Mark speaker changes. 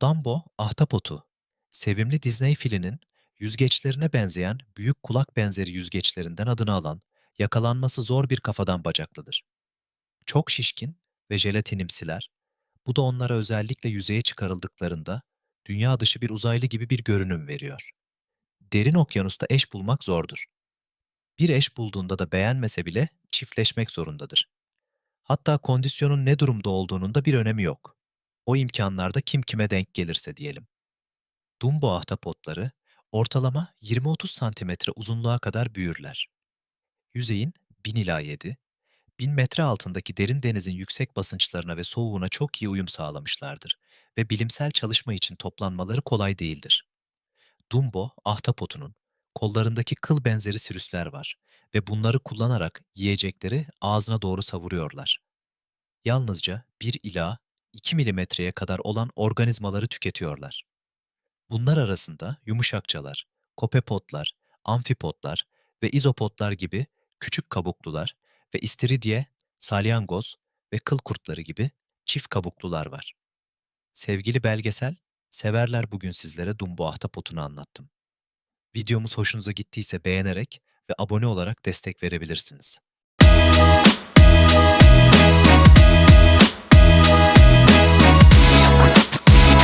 Speaker 1: Dumbo, ahtapotu. Sevimli Disney filinin yüzgeçlerine benzeyen büyük kulak benzeri yüzgeçlerinden adını alan, yakalanması zor bir kafadan bacaklıdır. Çok şişkin ve jelatinimsiler, bu da onlara özellikle yüzeye çıkarıldıklarında dünya dışı bir uzaylı gibi bir görünüm veriyor. Derin okyanusta eş bulmak zordur. Bir eş bulduğunda da beğenmese bile çiftleşmek zorundadır. Hatta kondisyonun ne durumda olduğunun da bir önemi yok. O imkanlarda kim kime denk gelirse diyelim. Dumbo ahtapotları ortalama 20-30 santimetre uzunluğa kadar büyürler. Yüzeyin 1000 ila 7, 1000 metre altındaki derin denizin yüksek basınçlarına ve soğuğuna çok iyi uyum sağlamışlardır ve bilimsel çalışma için toplanmaları kolay değildir. Dumbo, ahtapotunun kollarındaki kıl benzeri sirüsler var ve bunları kullanarak yiyecekleri ağzına doğru savuruyorlar. Yalnızca 1 ila 2 milimetreye kadar olan organizmaları tüketiyorlar. Bunlar arasında yumuşakçalar, kopepotlar, amfipotlar ve izopotlar gibi küçük kabuklular ve istiridye, salyangoz ve kıl kurtları gibi çift kabuklular var. Sevgili belgesel, severler bugün sizlere Dumbo ahtapotunu anlattım. Videomuz hoşunuza gittiyse beğenerek ve abone olarak destek verebilirsiniz.